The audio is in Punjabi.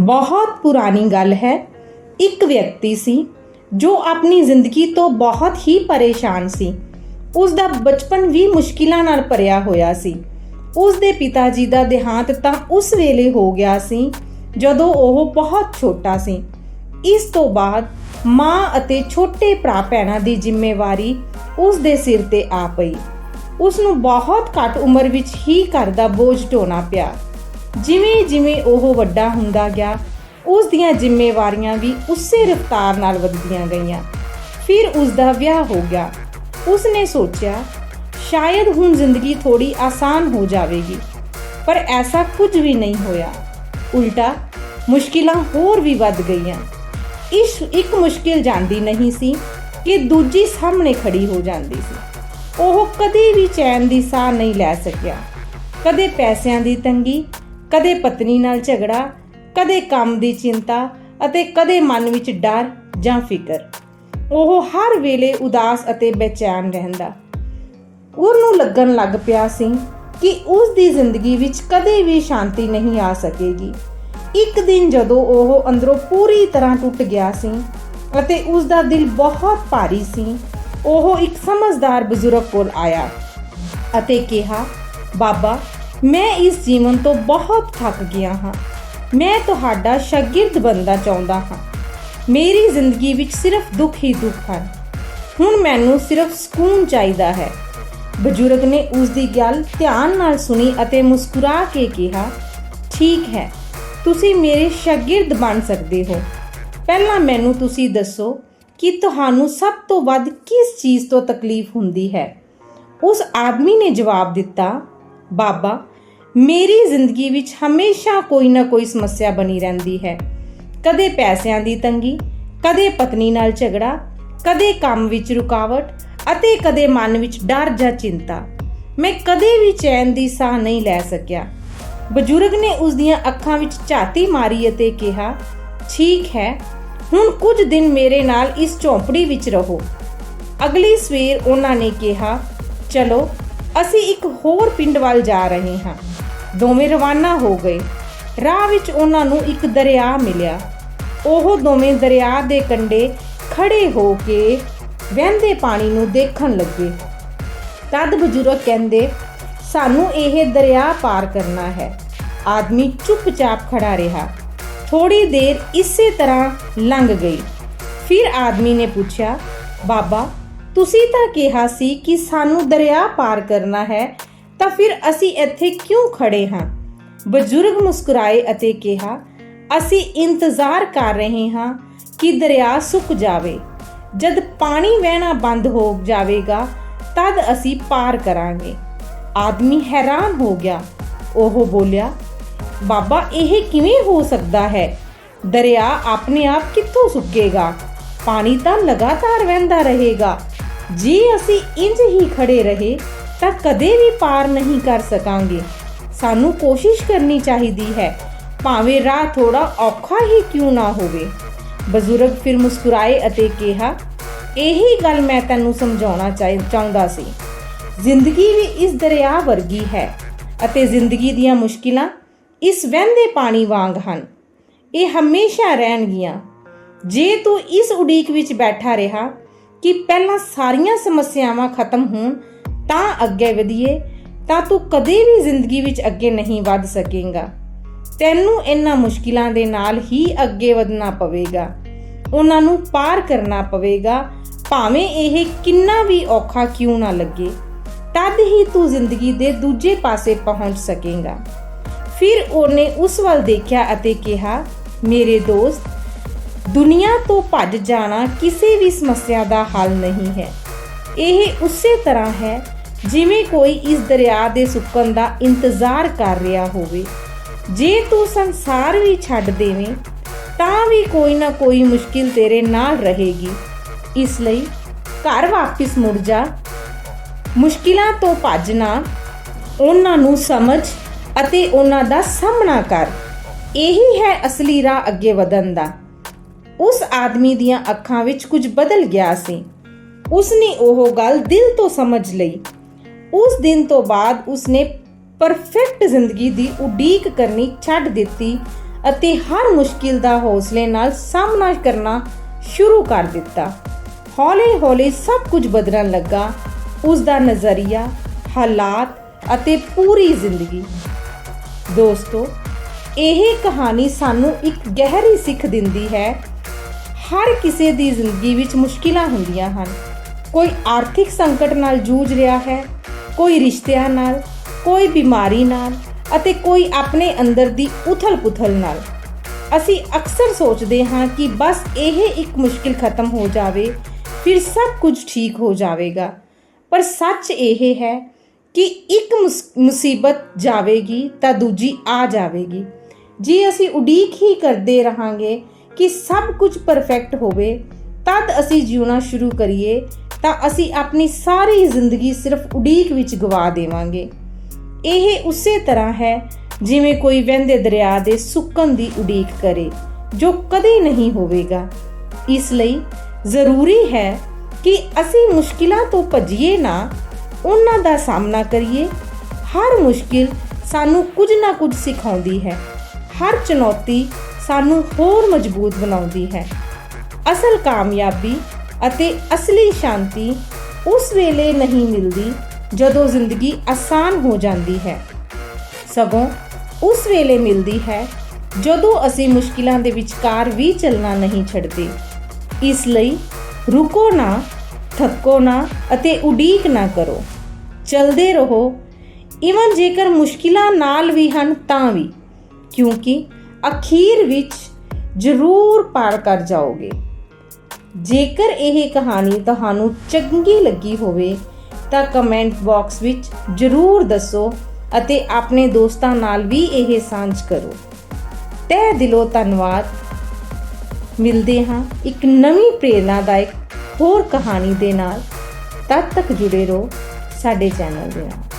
ਬਹੁਤ ਪੁਰਾਣੀ ਗੱਲ ਹੈ। ਇੱਕ ਵਿਅਕਤੀ ਸੀ ਜੋ ਆਪਣੀ ਜ਼ਿੰਦਗੀ ਤੋਂ ਬਹੁਤ ਹੀ ਪਰੇਸ਼ਾਨ ਸੀ। ਉਸ ਦਾ ਬਚਪਨ ਵੀ ਮੁਸ਼ਕਿਲਾਂ ਨਾਲ ਭਰਿਆ ਹੋਇਆ ਸੀ। ਉਸ ਦੇ ਪਿਤਾ ਜੀ ਦਾ ਦੇਹਾਂਤ ਤਾਂ ਉਸ ਵੇਲੇ ਹੋ ਗਿਆ ਸੀ ਜਦੋਂ ਉਹ ਬਹੁਤ ਛੋਟਾ ਸੀ। ਇਸ ਤੋਂ ਬਾਅਦ ਮਾਂ ਅਤੇ ਛੋਟੇ ਭਰਾ ਭੈਣਾਂ ਦੀ ਜ਼ਿੰਮੇਵਾਰੀ ਉਸ ਦੇ ਸਿਰ ਤੇ ਆ ਪਈ। ਉਸ ਨੂੰ ਬਹੁਤ ਘੱਟ ਉਮਰ ਵਿੱਚ ਹੀ ਘਰ ਦਾ ਬੋਝ ਢੋਣਾ ਪਿਆ। ਜਿਵੇਂ ਜਿਵੇਂ ਉਹ ਵੱਡਾ ਹੁੰਦਾ ਗਿਆ, ਉਸ ਦੀਆਂ ਜ਼ਿੰਮੇਵਾਰੀਆਂ ਵੀ ਉਸੇ ਰਫ਼ਤਾਰ ਨਾਲ ਵੱਧਦੀਆਂ ਗਈਆਂ। ਫਿਰ ਉਸ ਦਾ ਵਿਆਹ ਹੋ ਗਿਆ। ਉਸ ਨੇ ਸੋਚਿਆ, ਸ਼ਾਇਦ ਹੁਣ ਜ਼ਿੰਦਗੀ ਥੋੜੀ ਆਸਾਨ ਹੋ ਜਾਵੇਗੀ, ਪਰ ਐਸਾ ਕੁਝ ਵੀ ਨਹੀਂ ਹੋਇਆ। ਉਲਟਾ, ਮੁਸ਼ਕਿਲਾਂ ਹੋਰ ਵੀ ਵੱਧ ਗਈਆਂ। ਇਸ ਇੱਕ ਮੁਸ਼ਕਿਲ ਜਾਂਦੀ ਨਹੀਂ ਸੀ ਕਿ ਦੂਜੀ ਸਾਹਮਣੇ ਖੜੀ ਹੋ ਜਾਂਦੀ ਸੀ। ਉਹ ਕਦੇ ਵੀ ਚੈਨ ਦੀ ਸਾਹ ਨਹੀਂ ਲੈ ਸਕਿਆ। ਕਦੇ ਪੈਸਿਆਂ ਦੀ ਤੰਗੀ ਕਦੇ ਪਤਨੀ ਨਾਲ ਝਗੜਾ, ਕਦੇ ਕੰਮ ਦੀ ਚਿੰਤਾ ਅਤੇ ਕਦੇ ਮਨ ਵਿੱਚ ਡਰ ਜਾਂ ਫਿਕਰ। ਉਹ ਹਰ ਵੇਲੇ ਉਦਾਸ ਅਤੇ ਬੇਚੈਨ ਰਹਿੰਦਾ। ਉਸ ਨੂੰ ਲੱਗਣ ਲੱਗ ਪਿਆ ਸੀ ਕਿ ਉਸ ਦੀ ਜ਼ਿੰਦਗੀ ਵਿੱਚ ਕਦੇ ਵੀ ਸ਼ਾਂਤੀ ਨਹੀਂ ਆ ਸਕੇਗੀ। ਇੱਕ ਦਿਨ ਜਦੋਂ ਉਹ ਅੰਦਰੋਂ ਪੂਰੀ ਤਰ੍ਹਾਂ ਟੁੱਟ ਗਿਆ ਸੀ ਅਤੇ ਉਸ ਦਾ ਦਿਲ ਬਹੁਤ ਭਾਰੀ ਸੀ, ਉਹ ਇੱਕ ਸਮਝਦਾਰ ਬਜ਼ੁਰਗ ਕੋਲ ਆਇਆ ਅਤੇ ਕਿਹਾ, ਬਾਬਾ ਮੈਂ ਇਸ ਜੀਵਨ ਤੋਂ ਬਹੁਤ ਥੱਕ ਗਿਆ ਹਾਂ। ਮੈਂ ਤੁਹਾਡਾ ਸ਼ਾਗਿਰਦ ਬਣਨਾ ਚਾਹੁੰਦਾ ਹਾਂ। ਮੇਰੀ ਜ਼ਿੰਦਗੀ ਵਿੱਚ ਸਿਰਫ ਦੁੱਖ ਹੀ ਦੁੱਖ ਹਨ। ਹੁਣ ਮੈਨੂੰ ਸਿਰਫ ਸਕੂਨ ਚਾਹੀਦਾ ਹੈ। ਬਜ਼ੁਰਗ ਨੇ ਉਸ ਦੀ ਗੱਲ ਧਿਆਨ ਨਾਲ ਸੁਣੀ ਅਤੇ ਮੁਸਕਰਾ ਕੇ ਕਿਹਾ, ਠੀਕ ਹੈ, ਤੁਸੀਂ ਮੇਰੇ ਸ਼ਾਗਿਰਦ ਬਣ ਸਕਦੇ ਹੋ। ਪਹਿਲਾਂ ਮੈਨੂੰ ਤੁਸੀਂ ਦੱਸੋ ਕਿ ਤੁਹਾਨੂੰ ਸਭ ਤੋਂ ਵੱਧ ਕਿਸ ਚੀਜ਼ ਤੋਂ ਤਕਲੀਫ ਹੁੰਦੀ ਹੈ? ਉਸ ਆਦਮੀ ਨੇ ਜਵਾਬ ਦਿੱਤਾ, ਬਾਬਾ ਮੇਰੀ ਜ਼ਿੰਦਗੀ ਵਿੱਚ ਹਮੇਸ਼ਾ ਕੋਈ ਨਾ ਕੋਈ ਸਮੱਸਿਆ ਬਣੀ ਰਹਿੰਦੀ ਹੈ। ਕਦੇ ਪੈਸਿਆਂ ਦੀ ਤੰਗੀ, ਕਦੇ ਪਤਨੀ ਨਾਲ ਝਗੜਾ, ਕਦੇ ਕੰਮ ਵਿੱਚ ਰੁਕਾਵਟ ਅਤੇ ਕਦੇ ਮਨ ਵਿੱਚ ਡਰ ਜਾਂ ਚਿੰਤਾ। ਮੈਂ ਕਦੇ ਵੀ ਚੈਨ ਦੀ ਸਾਹ ਨਹੀਂ ਲੈ ਸਕਿਆ। ਬਜ਼ੁਰਗ ਨੇ ਉਸ ਦੀਆਂ ਅੱਖਾਂ ਵਿੱਚ ਝਾਤੀ ਮਾਰੀ ਅਤੇ ਕਿਹਾ, ਠੀਕ ਹੈ, ਹੁਣ ਕੁਝ ਦਿਨ ਮੇਰੇ ਨਾਲ ਇਸ ਝੌਂਪੜੀ ਵਿੱਚ ਰਹੋ। ਅਗਲੀ ਸਵੇਰ ਉਹਨਾਂ ਨੇ ਕਿਹਾ, ਚਲੋ, ਅਸੀਂ ਇੱਕ ਹੋਰ ਪਿੰਡ ਵੱਲ ਜਾ ਰਹੇ ਹਾਂ। ਦੋਵੇਂ ਰਵਾਨਾ ਹੋ ਗਏ। ਰਾਹ ਵਿੱਚ ਉਹਨਾਂ ਨੂੰ ਇੱਕ ਦਰਿਆ ਮਿਲਿਆ। ਉਹ ਦੋਵੇਂ ਦਰਿਆ ਦੇ ਕੰਢੇ ਖੜੇ ਹੋ ਕੇ ਵਹਿੰਦੇ ਪਾਣੀ ਨੂੰ ਦੇਖਣ ਲੱਗੇ। ਤਦ ਬਜ਼ੁਰਗ ਕਹਿੰਦੇ, ਸਾਨੂੰ ਇਹ ਦਰਿਆ ਪਾਰ ਕਰਨਾ ਹੈ। ਆਦਮੀ ਚੁੱਪਚਾਪ ਖੜਾ ਰਿਹਾ। ਥੋੜੀ ਦੇਰ ਇਸੇ ਤਰ੍ਹਾਂ ਲੰਘ ਗਈ। ਫਿਰ ਆਦਮੀ ਨੇ ਪੁੱਛਿਆ, ਬਾਬਾ, ਤੁਸੀਂ ਤਾਂ ਕਿਹਾ ਸੀ ਕਿ ਸਾਨੂੰ ਦਰਿਆ ਪਾਰ ਕਰਨਾ ਹੈ ਤਾਂ ਫਿਰ ਅਸੀਂ ਇੱਥੇ ਕਿਉਂ ਖੜੇ ਹਾਂ? ਬਜ਼ੁਰਗ ਮੁਸਕਰਾਏ ਅਤੇ ਕਿਹਾ, ਅਸੀਂ ਇੰਤਜ਼ਾਰ ਕਰ ਰਹੇ ਹਾਂ ਕਿ ਦਰਿਆ ਸੁੱਕ ਜਾਵੇ। ਜਦ ਪਾਣੀ ਵਹਿਣਾ ਬੰਦ ਹੋ ਜਾਵੇਗਾ, ਤਦ ਅਸੀਂ ਪਾਰ ਕਰਾਂਗੇ। ਆਦਮੀ ਹੈਰਾਨ ਹੋ ਗਿਆ। ਉਹ ਬੋਲਿਆ, ਬਾਬਾ, ਇਹ ਕਿਵੇਂ ਹੋ ਸਕਦਾ ਹੈ? ਦਰਿਆ ਆਪਣੇ ਆਪ ਕਿੱਥੋਂ ਸੁੱਕੇਗਾ? ਪਾਣੀ ਤਾਂ ਲਗਾਤਾਰ ਵਹਿੰਦਾ ਰਹੇਗਾ। ਜੇ ਅਸੀਂ ਇੰਜ ਹੀ ਖੜੇ ਰਹੇ ਤਾਂ ਕਦੇ ਵੀ ਪਾਰ ਨਹੀਂ ਕਰ ਸਕਾਂਗੇ। ਸਾਨੂੰ ਕੋਸ਼ਿਸ਼ ਕਰਨੀ ਚਾਹੀਦੀ ਹੈ, ਭਾਵੇਂ ਰਾਹ ਥੋੜਾ ਔਖਾ ਹੀ ਕਿਉਂ ਨਾ ਹੋਵੇ। ਬਜ਼ੁਰਗ ਫਿਰ ਮੁਸਕਰਾਏ ਅਤੇ ਕਿਹਾ, ਇਹੀ ਗੱਲ ਮੈਂ ਤੈਨੂੰ ਸਮਝਾਉਣਾ ਚਾਹੁੰਦਾ ਸੀ। ਜ਼ਿੰਦਗੀ ਵੀ ਇਸ ਦਰਿਆ ਵਰਗੀ ਹੈ ਅਤੇ ਜ਼ਿੰਦਗੀ ਦੀਆਂ ਮੁਸ਼ਕਿਲਾਂ ਇਸ ਵਹਿੰਦੇ ਪਾਣੀ ਵਾਂਗ ਹਨ। ਇਹ ਹਮੇਸ਼ਾ ਰਹਿਣਗੀਆਂ। ਜੇ ਤੂੰ ਇਸ ਉਡੀਕ ਵਿੱਚ ਬੈਠਾ ਰਿਹਾ ਕਿ ਪਹਿਲਾਂ ਸਾਰੀਆਂ ਸਮੱਸਿਆਵਾਂ ਖਤਮ ਹੋਣ ਤਾਂ ਅੱਗੇ ਵਧੀਏ, ਤਾਂ ਤੂੰ ਕਦੇ ਵੀ ਜ਼ਿੰਦਗੀ ਵਿੱਚ ਅੱਗੇ ਨਹੀਂ ਵੱਧ ਸਕੇਂਗਾ। ਤੈਨੂੰ ਇਹਨਾਂ ਮੁਸ਼ਕਿਲਾਂ ਦੇ ਨਾਲ ਹੀ ਅੱਗੇ ਵਧਣਾ ਪਵੇਗਾ। ਉਹਨਾਂ ਨੂੰ ਪਾਰ ਕਰਨਾ ਪਵੇਗਾ। ਭਾਵੇਂ ਇਹ ਕਿੰਨਾ ਵੀ ਔਖਾ ਕਿਉਂ ਨਾ ਲੱਗੇ, ਤਦ ਹੀ ਤੂੰ ਜ਼ਿੰਦਗੀ ਦੇ ਦੂਜੇ ਪਾਸੇ ਪਹੁੰਚ ਸਕੇਂਗਾ। ਫਿਰ ਉਹਨੇ ਉਸ ਵੱਲ ਦੇਖਿਆ ਅਤੇ ਕਿਹਾ, ਮੇਰੇ ਦੋਸਤ, ਦੁਨੀਆ ਤੋਂ ਭੱਜ ਜਾਣਾ ਕਿਸੇ ਵੀ ਸਮੱਸਿਆ ਦਾ ਹੱਲ ਨਹੀਂ ਹੈ। ਇਹ ਉਸੇ ਤਰ੍ਹਾਂ ਹੈ ਜਿਵੇਂ ਕੋਈ ਇਸ ਦਰਿਆ ਦੇ ਸੁੱਕਣ ਦਾ ਇੰਤਜ਼ਾਰ ਕਰ ਰਿਹਾ ਹੋਵੇ, ਜੇ ਤੂੰ ਸੰਸਾਰ ਵੀ ਛੱਡ ਦੇਵੇਂ, ਤਾਂ ਵੀ ਕੋਈ ਨਾ ਕੋਈ ਮੁਸ਼ਕਿਲ ਤੇਰੇ ਨਾਲ ਰਹੇਗੀ। ਇਸ ਲਈ ਘਰ ਵਾਪਿਸ ਮੁੜ ਜਾ। ਮੁਸ਼ਕਿਲਾਂ ਤੋਂ ਭੱਜਣਾ ਉਹਨਾਂ ਨੂੰ ਸਮਝ ਅਤੇ ਉਹਨਾਂ ਦਾ ਸਾਹਮਣਾ ਕਰ। ਇਹੀ ਹੈ ਅਸਲੀ ਰਾਹ ਅੱਗੇ ਵਧਣ ਦਾ। ਉਸ ਆਦਮੀ ਦੀਆਂ ਅੱਖਾਂ ਵਿੱਚ ਕੁਝ ਬਦਲ ਗਿਆ ਸੀ। ਉਸਨੇ ਉਹ ਗੱਲ ਦਿਲ ਤੋਂ ਸਮਝ ਲਈ। ਉਸ ਦਿਨ ਤੋਂ ਬਾਅਦ ਉਸਨੇ ਪਰਫੈਕਟ ਜ਼ਿੰਦਗੀ ਦੀ ਉਡੀਕ ਕਰਨੀ ਛੱਡ ਦਿੱਤੀ ਅਤੇ ਹਰ ਮੁਸ਼ਕਿਲ ਦਾ ਹੌਸਲੇ ਨਾਲ ਸਾਹਮਣਾ ਕਰਨਾ ਸ਼ੁਰੂ ਕਰ ਦਿੱਤਾ। ਹੌਲੀ-ਹੌਲੀ ਸਭ ਕੁਝ ਬਦਲਣ ਲੱਗਾ। ਉਸ ਦਾ ਨਜ਼ਰੀਆ, ਹਾਲਾਤ ਅਤੇ ਪੂਰੀ ਜ਼ਿੰਦਗੀ। ਦੋਸਤੋ, ਇਹ ਕਹਾਣੀ ਸਾਨੂੰ ਇੱਕ ਗਹਿਰੀ ਸਿੱਖ ਦਿੰਦੀ ਹੈ। ਹਰ ਕਿਸੇ ਦੀ ਜ਼ਿੰਦਗੀ ਵਿੱਚ ਮੁਸ਼ਕਿਲਾਂ ਹੁੰਦੀਆਂ ਹਨ। ਕੋਈ ਆਰਥਿਕ ਸੰਕਟ ਨਾਲ ਜੂਝ ਰਿਹਾ ਹੈ ਕੋਈ ਰਿਸ਼ਤਿਆਂ ਨਾਲ, ਕੋਈ ਬਿਮਾਰੀ ਨਾਲ ਅਤੇ ਕੋਈ ਆਪਣੇ ਅੰਦਰ ਦੀ ਉਥਲ-ਪੁਥਲ ਨਾਲ। ਅਸੀਂ ਅਕਸਰ ਸੋਚਦੇ ਹਾਂ ਕਿ ਬਸ ਇਹ ਇੱਕ ਮੁਸ਼ਕਿਲ ਖਤਮ ਹੋ ਜਾਵੇ, ਫਿਰ ਸਭ ਕੁਝ ਠੀਕ ਹੋ ਜਾਵੇਗਾ। ਪਰ ਸੱਚ ਇਹ ਹੈ ਕਿ ਇੱਕ ਮੁਸ- ਮੁਸੀਬਤ ਜਾਵੇਗੀ ਤਾਂ ਦੂਜੀ ਆ ਜਾਵੇਗੀ। ਜੇ ਅਸੀਂ ਉਡੀਕ ਹੀ ਕਰਦੇ ਰਹਾਂਗੇ ਕਿ ਸਭ ਕੁਝ ਪਰਫੈਕਟ ਹੋਵੇ, ਤਦ ਅਸੀਂ ਜਿਉਣਾ ਸ਼ੁਰੂ ਕਰੀਏ ਤਾਂ ਅਸੀਂ ਆਪਣੀ ਸਾਰੀ ਜ਼ਿੰਦਗੀ ਸਿਰਫ ਉਡੀਕ ਵਿੱਚ ਗਵਾ ਦੇਵਾਂਗੇ। ਇਹ ਉਸੇ ਤਰ੍ਹਾਂ ਹੈ ਜਿਵੇਂ ਕੋਈ ਵਹਿੰਦੇ ਦਰਿਆ ਦੇ ਸੁੱਕਣ ਦੀ ਉਡੀਕ ਕਰੇ, ਜੋ ਕਦੇ ਨਹੀਂ ਹੋਵੇਗਾ। ਇਸ ਲਈ ਜ਼ਰੂਰੀ ਹੈ ਕਿ ਅਸੀਂ ਮੁਸ਼ਕਿਲਾਂ ਤੋਂ ਭੱਜੀਏ ਨਾ, ਉਹਨਾਂ ਦਾ ਸਾਹਮਣਾ ਕਰੀਏ। ਹਰ ਮੁਸ਼ਕਿਲ ਸਾਨੂੰ ਕੁਝ ਨਾ ਕੁਝ ਸਿਖਾਉਂਦੀ ਹੈ। ਹਰ ਚੁਣੌਤੀ ਸਾਨੂੰ ਹੋਰ ਮਜ਼ਬੂਤ ਬਣਾਉਂਦੀ ਹੈ। ਅਸਲ ਕਾਮਯਾਬੀ ਅਤੇ ਅਸਲੀ ਸ਼ਾਂਤੀ ਉਸ ਵੇਲੇ ਨਹੀਂ ਮਿਲਦੀ ਜਦੋਂ ਜ਼ਿੰਦਗੀ ਆਸਾਨ ਹੋ ਜਾਂਦੀ ਹੈ। ਸਗੋਂ ਉਸ ਵੇਲੇ ਮਿਲਦੀ ਹੈ ਜਦੋਂ ਅਸੀਂ ਮੁਸ਼ਕਿਲਾਂ ਦੇ ਵਿਚਕਾਰ ਵੀ ਚੱਲਣਾ ਨਹੀਂ ਛੱਡਦੇ। ਇਸ ਲਈ ਰੁਕੋ ਨਾ, ਥੱਕੋ ਨਾ ਅਤੇ ਉਡੀਕ ਨਾ ਕਰੋ। ਚਲਦੇ ਰਹੋ। ਇਵਨ ਜੇਕਰ ਮੁਸ਼ਕਿਲਾਂ ਨਾਲ ਵੀ ਹਨ ਤਾਂ ਵੀ, ਕਿਉਂਕਿ ਅਖੀਰ ਵਿੱਚ ਜ਼ਰੂਰ ਪਾਰ ਕਰ ਜਾਓਗੇ। ਜੇਕਰ ਇਹ ਕਹਾਣੀ ਤੁਹਾਨੂੰ ਚੰਗੀ ਲੱਗੀ ਹੋਵੇ, ਤਾਂ ਕਮੈਂਟ ਬਾਕਸ ਵਿੱਚ ਜ਼ਰੂਰ ਦੱਸੋ ਅਤੇ ਆਪਣੇ ਦੋਸਤਾਂ ਨਾਲ ਵੀ ਇਹ ਸਾਂਝ ਕਰੋ। ਤਹਿ ਦਿਲੋਂ ਧੰਨਵਾਦ। ਮਿਲਦੇ ਹਾਂ ਇੱਕ ਨਵੀਂ ਪ੍ਰੇਰਨਾਦਾਇਕ ਹੋਰ ਕਹਾਣੀ ਦੇ ਨਾਲ। ਤਦ ਤੱਕ ਜੁੜੇ ਰਹੋ ਸਾਡੇ ਚੈਨਲ ਦੇ ਨਾਲ।